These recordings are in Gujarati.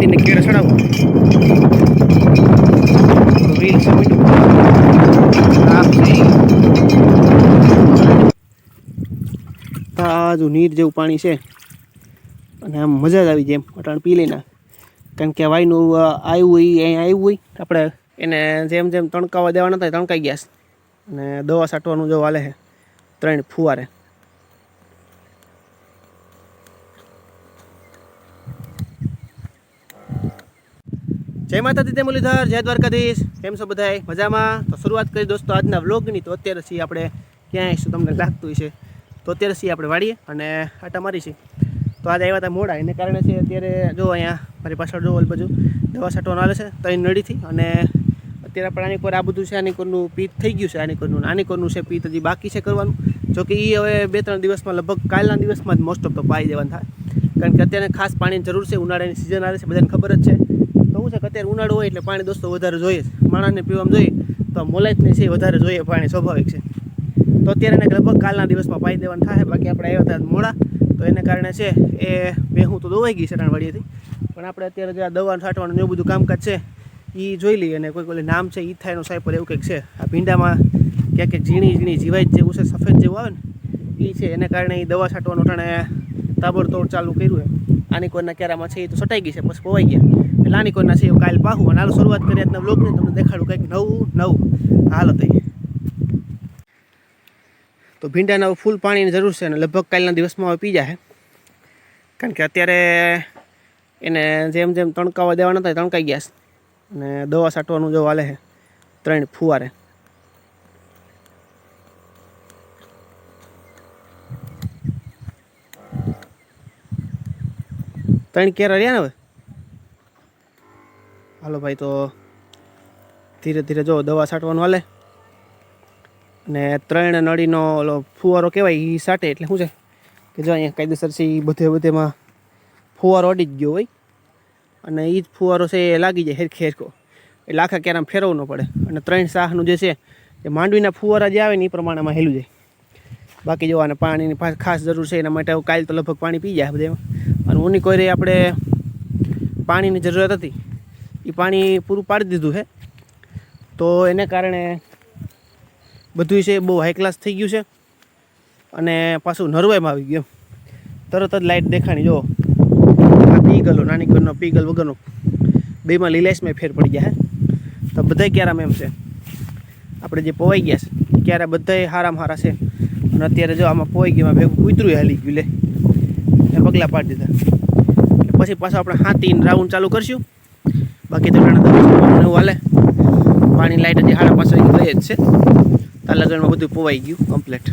હાથીને કેળે ચડાવો તો રીલ તાજુ નીર જેવું પાણી છે. અને આમ મજા જ આવી જાય એમ અટાણ પી લઈને. કારણ કે વાયનું આવ્યું હોય અહીંયા આવ્યું હોય. આપણે એને જેમ જેમ તણકાવા દેવાના હતા તણકાઈ ગયા અને દવા છાંટવાનું જો હાલે છે. ત્રણ ફુવારે. જય માતાજી તે મુરલીધર, જય દ્વારકાધીશ. કેમ છો બધાય? મજામાં? તો શરૂઆત કરી દોસ્તો આજના વ્લોગની. તો અત્યારે છીએ આપણે ક્યાંય શું તમને લાગતું છે તો અત્યારે છીએ આપણે વાળીએ અને આટા મારી છે તો આજે આવ્યા હતા મોડા. એને કારણે છે અત્યારે જો અહીંયા મારી પાછળ જો બાજુ દવા છાંટવાનું આવે છે ત્રણ નળીથી. અને અત્યારે પણ આની પર આ બધું છે, આની કોરનું પીત થઈ ગયું છે, આની કોરનું આની કોરનું છે પીત હજી બાકી છે કરવાનું. જો કે એ હવે બે ત્રણ દિવસમાં, લગભગ કાલના દિવસમાં જ મોસ્ટ ઓફ તો પાઈ દેવાનું થાય. કારણ કે અત્યારે ખાસ પાણીની જરૂર છે, ઉનાળાની સિઝન આવે છે, બધાને ખબર જ છે. તો શું છે કે અત્યારે ઉનાળો હોય એટલે પાણી દોસ્તો વધારે જોઈએ માણસને પીવામાં જોઈએ, તો મોલાઈટને છે વધારે જોઈએ પાણી સ્વાભાવિક છે. તો અત્યારે એને લગભગ કાલના દિવસમાં પાઈ દેવાનું થાય. બાકી આપણે આવ્યા હતા મોડા, તો એને કારણે છે એ ભેહું તો દોવાઈ ગઈ છે રાણવાડીએથી પણ આપણે અત્યારે જે આ દવા છાંટવાનું એવું બધું કામકાજ છે એ જોઈ લઈએ અને કોઈ કોઈ નામ છે ઈથાઈનો સાયપર એવું કંઈક છે. આ ભીંડામાં ક્યાંક ક્યાંક ઝીણી ઝીણી જીવાય જેવું છે, સફેદ જેવું આવે ને એ છે. એને કારણે એ દવા છાંટવાનું ટાણે તાબડતોડ ચાલુ કર્યું છે આની કોઈના કેરામાં છે એ તો સટાઈ ગઈ છે, પછી પોવાઈ ગયા. એટલે આની કોઈના છે એ કાલ પાહું. અને હાલો શરૂઆત કરી આજના બ્લોગને તમને દેખાડું કંઈક નવું નવું. હાલો તઈ તો ભીંડાના ફૂલ પાણીની જરૂર છે અને લગભગ કાલના દિવસમાં હવે પી જાય કારણ કે અત્યારે એને જેમ જેમ તણકાવા દેવાના હતા તણકાઈ ગયા અને દવા છાંટવાનું જો હાલે છે, ત્રણ ફુવારે. ત્રણ કેરા રહ્યા ને હવે? હાલો ભાઈ, તો ધીરે ધીરે જો દવા છાંટવાનું હાલે. અને ત્રણ નળીનો ઓલો ફુવારો કહેવાય એ સાટે એટલે શું છે? કે જો અહીંયા કાયદેસર છે એ બધે બધેમાં ફુવારો અડી જ ગયો હોય. અને એ જ ફુવારો છે, એ લાગી જાય હેરખે હેરખો. એટલે આખા ક્યારામ ફેરવવું પડે. અને ત્રણ શાહનું જે છે, એ માંડવીના ફુવારા જે આવે ને એ પ્રમાણેમાં હેલું જાય. બાકી જોવાને પાણીની ખાસ જરૂર છે, એના માટે કાલ તો લગભગ પાણી પી જાય બધેમાં ઉની કોઈરે આપણે પાણીની જરૂરત હતી એ પાણી પૂરું પાડી દીધું છે તો એને કારણે બધું છે બહુ હાઈ ક્લાસ થઈ ગયું છે અને પાછું નરવાઈમાં આવી ગયું. તરત જ લાઇટ દેખાણી, જો. આ પીગલો, નાની ઘરનો પીગલ વગરનો. બેમાં લીલાઈસમાં ફેર પડી ગયા હે. તો બધાય ક્યારામાં એમ છે. આપણે જે પોવાઈ ગયા છે, ક્યારે બધાય હારામાં હારા છે. અને અત્યારે જો આમાં પોવાઈ ગયામાં ભેગું કૂતરું હાલી ગયું લે. પગલાં પાડી દીધા. પછી પાછો આપણે હાથીને રાઉન્ડ ચાલુ કરશું. બાકી તો એવું હાલે. પાણી લાઇટ હજી હાડા પાછળ ગઈ જ છે. આ લગનમાં બધું પોવાઈ ગયું કમ્પ્લેટ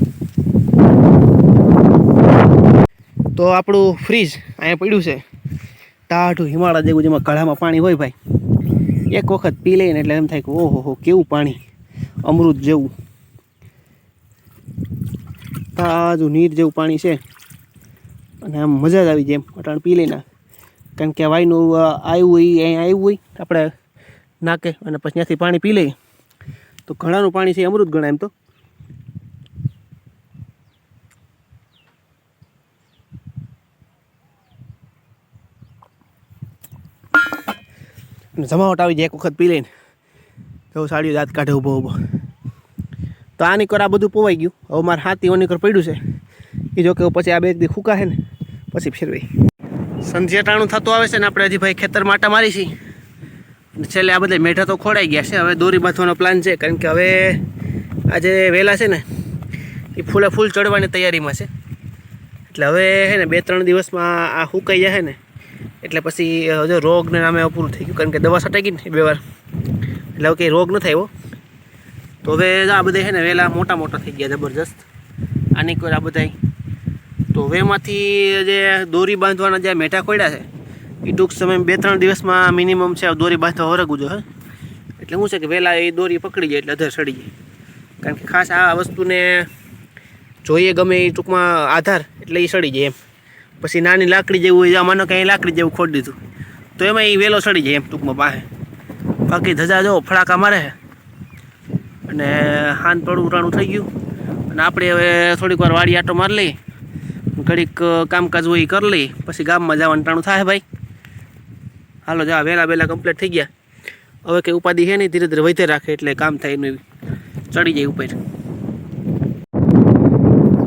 તો આપણું ફ્રીજ અહીંયા પડ્યું છે. ટાઢું હિમાળા જેવું જેમાં કળામાં પાણી હોય ભાઈ. એક વખત પી લઈને એટલે એમ થાય કે ઓહો હો, કેવું પાણી. અમૃત જેવું. તાજું નીર જેવું પાણી છે. અને આમ મજા જ આવી જાય એમ. અટાણ પી લઈને. કારણ કે વાયનું આવ્યું હોય અહીંયા આવ્યું હોય આપણે નાકે અને પછી ત્યાંથી પાણી પી લઈએ. તો ઘણાનું પાણી છે અમૃત ગણાય એમ તો. જમાવટ આવી જાય એક વખત પી લઈને. તો સાડીઓ દાંત કાઢે ઊભો ઊભો તો આની કર આ બધું પોવાઈ ગયું. હવે મારે હાથી ઓની કર પડ્યું છે. એ જો કે પછી આ બે દી ફૂકા છે ને, પછી ફેરવી. સંધ્યાટાણું થતું આવે છે ને આપણે હજી ભાઈ ખેતર માટા મારી છીએ છેલ્લે આ બધા મેઢા તો ખોડાઈ ગયા છે. હવે દોરી બાંધવાનો પ્લાન છે, કારણ કે હવે આજે વહેલા છે ને, એ ફૂલે ફૂલ ચડવાની તૈયારીમાં છે. એટલે હવે છે ને બે ત્રણ દિવસમાં આ સુકાઈ જાય ને, એટલે પછી હજુ રોગને નામે પૂરું થઈ ગયું, કારણ કે દવા ગઈ ને બે વાર. એટલે હવે કંઈ રોગ ન થાય એવો તો હવે આ બધા છે ને વહેલા મોટા મોટા થઈ ગયા, જબરજસ્ત. આની કોઈ આ બધાય તો વેમાંથી જે દોરી બાંધવાના જે મેઠા ખોડ્યા છે એ ટૂંક સમય બે ત્રણ દિવસમાં મિનિમમ છે દોરી બાંધવા વરગવું જોઈએ એટલે શું છે કે વહેલા એ દોરી પકડી જાય એટલે અધર સડી જાય. કારણ કે ખાસ આ વસ્તુને જોઈએ ગમે એ ટૂંકમાં આધાર, એટલે એ સડી જાય એમ. પછી નાની લાકડી જેવું હોય માનો કે અહીં લાકડી જેવું ખોડી દીધું. તો એમાં એ વહેલો સડી જાય એમ ટૂંકમાં પાસે બાકી ધજા જો ફડાકા મારે અને હાન પડું ઉટાણું થઈ ગયું. અને આપણે હવે થોડીક વાર વાડી આટો મારી લઈએ. ઘડીક કામકાજ હોય એ કરી લઈએ પછી ગામમાં જવાનું ટાણું થાય ભાઈ. હાલો જા વહેલા વહેલા કમ્પ્લીટ થઈ ગયા. હવે કંઈ ઉપાધિ છે નહીં, ધીરે ધીરે વધે રાખે એટલે કામ થાય એનું ચડી જાય ઉપર.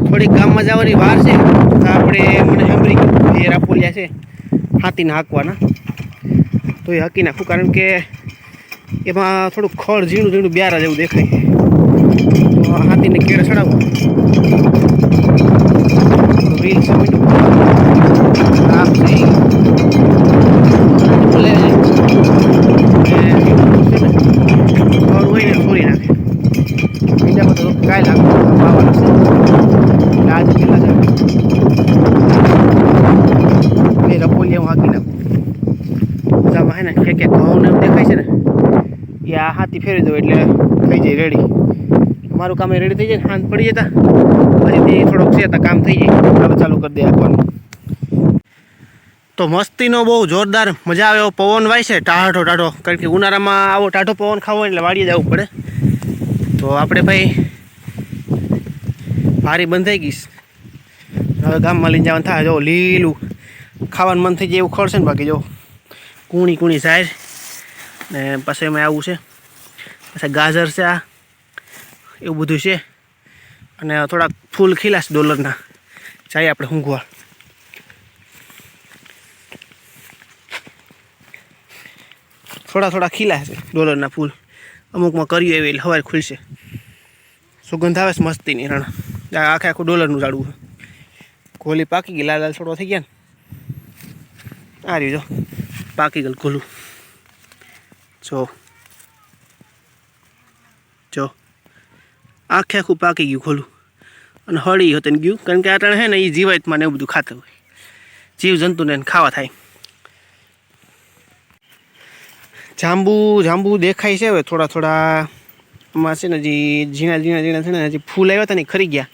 થોડીક ગામમાં જવાની વાર છે. તો આપણે મને સાંભળી એ રાપોલિયા છે, હાથીને હાંકવાના. તો એ હાંકી નાખું, કારણ કે એમાં થોડુંક ખડ ઝીણું ઝીણું બ્યારા જેવું દેખાય. તો હાથીને કેળ ચડાવવું. રીલ છે મીઠું આ છે ઈ. બોલે છે. ને છે ને, ખડ હોય ને છોડી નાખે કાંઈ લાગે વાવવાનું છે આજે પેલા છે એ રપોલિયા ને કે દેખાય છે ને એ આ હાથી ફેરવી દઉં એટલે થઈ જાય રેડી મારું કામ રેડી થઈ જાય હાથ પડી જતા તે થોડોક છે તો કામ થઈ જાય. ચાલુ ચાલુ કરી દે આપવાનું તો મસ્તીનો બહુ જોરદાર મજા આવે એવો પવન વાય છે, ટાઢો ટાઢો. કારણ કે ઉનાળામાં આવો ટાઢો પવન ખાવો એટલે વાડીએ જવું પડે. તો આપણે ભાઈ ભારી બંધ થઈ ગઈશ હવે ગામમાં લઈને જવાનું થાય. જો લીલું ખાવાનું મન થઈ જાય એવું ખડશે ને બાકી જો. કૂણી કૂણી સાહેર ને પછી એમાં આવું છે. પછી ગાજર છે આ. એવું બધું છે. અને થોડાક ફૂલ ખીલાશ ડોલરના. જાય આપણે ઊંઘવા થોડા થોડા ખીલા છે ડોલરના ફૂલ. અમુકમાં કર્યું એવી એટલે સવારે ખુલશે. સુગંધ આવે છે મસ્તીની રણ. આખે આખું ડોલરનું ઝાડવું ગોલી પાકી ગઈ, લાલ લાલ છોડવા થઈ ગયા ને? આ રહ્યું જો. પાકી ગયેલ ખોલું જો. આખે આખું પાકી ગયું ખોલું. અને હળી હોતે ગયું. કારણ કે આટણે હે ને એ જીવાતમાં ને એવું બધું ખાતું હોય. જીવજંતુને ખાવા થાય. જાંબુ જાંબુ દેખાય છે હવે થોડા થોડા. એમાં છે ને હજી ઝીણા ઝીણા ઝીણા છે ને હજી ફૂલ આવ્યા હતા ને ખરી ગયા.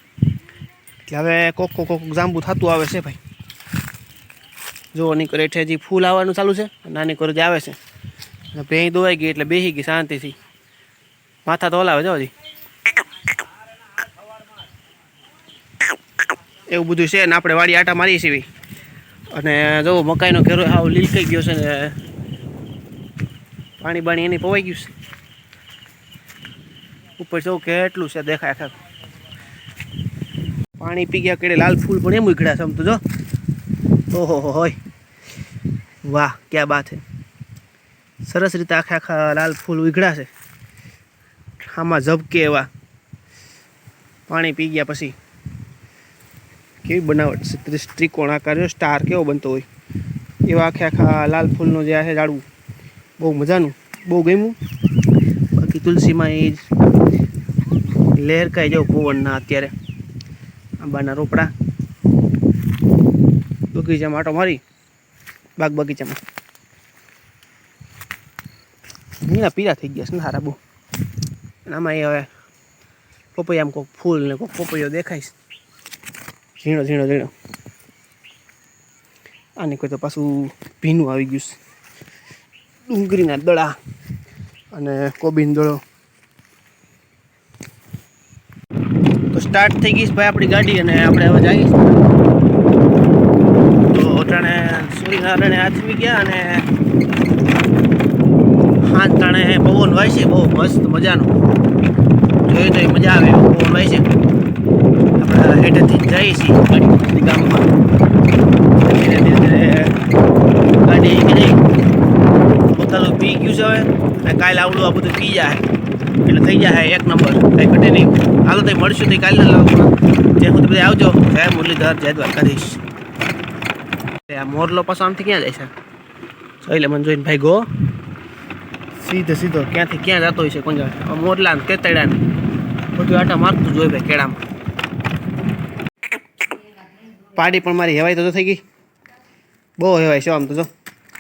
એટલે હવે કોક કોક કોક જાંબુ થતું આવે છે ભાઈ. જો નીકળે હેઠે હજી ફૂલ આવવાનું ચાલુ છે. નાની કરે આવે છે. ભેંઈ દોવાઈ ગઈ એટલે બેસી ગઈ શાંતિથી. માથા તો હલાવે જાઓ હજી. એવું બધું છે ને આપણે વાડી આટા મારી છીએ. અને જો મકાઈનો ઘેરો હાવ લીલકાઈ ગયો છે ને, પાણી બાણી એની પવાઈ ગયું છે. ઉપર જવું કેટલું છે દેખાય આખા. પાણી પી ગયા કેડે લાલ ફૂલ પણ એમ ઉઘડ્યા છે જો. ઓહો, હો, હોય. વાહ, ક્યાં બાત હે. સરસ રીતે આખા આખા લાલ ફૂલ ઉઘડ્યા છે. આમાં ઝબકે એવા. પાણી પી ગયા પછી. કેવી બનાવટ છે? ત્રિકોણ આકાર સ્ટાર કેવો બનતો હોય? એવા આખે આખા લાલ ફૂલનું જે આ છે ઝાડવું બહુ મજાનું, બહુ ગમ્યું. બાકી તુલસીમાં એ જ લહેરકાઈ જાવ પવનના અત્યારે, આંબાના રોપડા. બગીચામાં આટો મારી, બાગ બગીચામાં. મીણા પીળા થઈ ગયા છે ને હારા બહુ. આમાં એ હવે પપૈયામાં કોઈક ફૂલ ને કોઈક પપૈયો દેખાય છે. ઝીણો ઝીણો ઝીણો. આને કોઈ તો પાછું ભીનું આવી ગયું છે. ડુંગળીના દડા અને કોબીન દડો. તો સ્ટાર્ટ થઈ ગઈ ભાઈ આપણી ગાડી અને આપણે હવે જઈએ તો અટાણે સૂર્યનારાયણે આથમી ગયા અને હાથ તાણે પવન વાય છે. બહુ મસ્ત મજાનો. જોઈએ તો મજા આવે પવન વાય છે. હેઠેથી જઈએ છીએ ગામમાં. ધીરે ધીરે ગાડી કે પોતાનું પી ગયું છે હવે. અને કાલે આવડું આ બધું પી જાય. એટલે થઈ જાય એક નંબર. કંઈ ઘટે નહીં. હાલો તો મળશું તો કાલે જે હું બધા આવજો. જય મુરલીધર, જય દ્વારકાધીશ. આ મોરલો પાછો આમથી ક્યાં જાય છે? એટલે મને જોઈને ભાઈ ગો. સીધો સીધો ક્યાંથી ક્યાં જતો હોય છે કોણ જાણે. મોરલા ને કેતડા ને બધું આટા મારતું જોઈએ ભાઈ કેળામાં. પાડી પણ મારી હેવાય તો થઈ ગઈ. બહુ હેવાય છે આમ તો જો.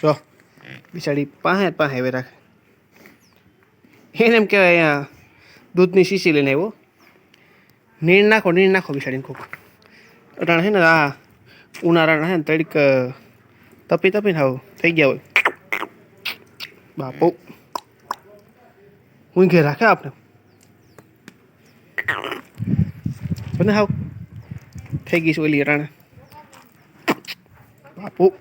જો. બિચારી પાસે પાસે હેવે રાખે. એને એમ કહેવાય અહીંયા દૂધની શીશી લઈને આવ્યો. નીણ નાખો નીણ નાખો બિચારીને કોક. અટાણે છે ને આ ઉનાળાના છે ને તડીક તપી તપીને હાવ થઈ ગયા હોય. બાપુ. ઘેર રાખે આપણે બને હાવ. થઈ ગઈ છે ઓલી અટાણે. બાપુ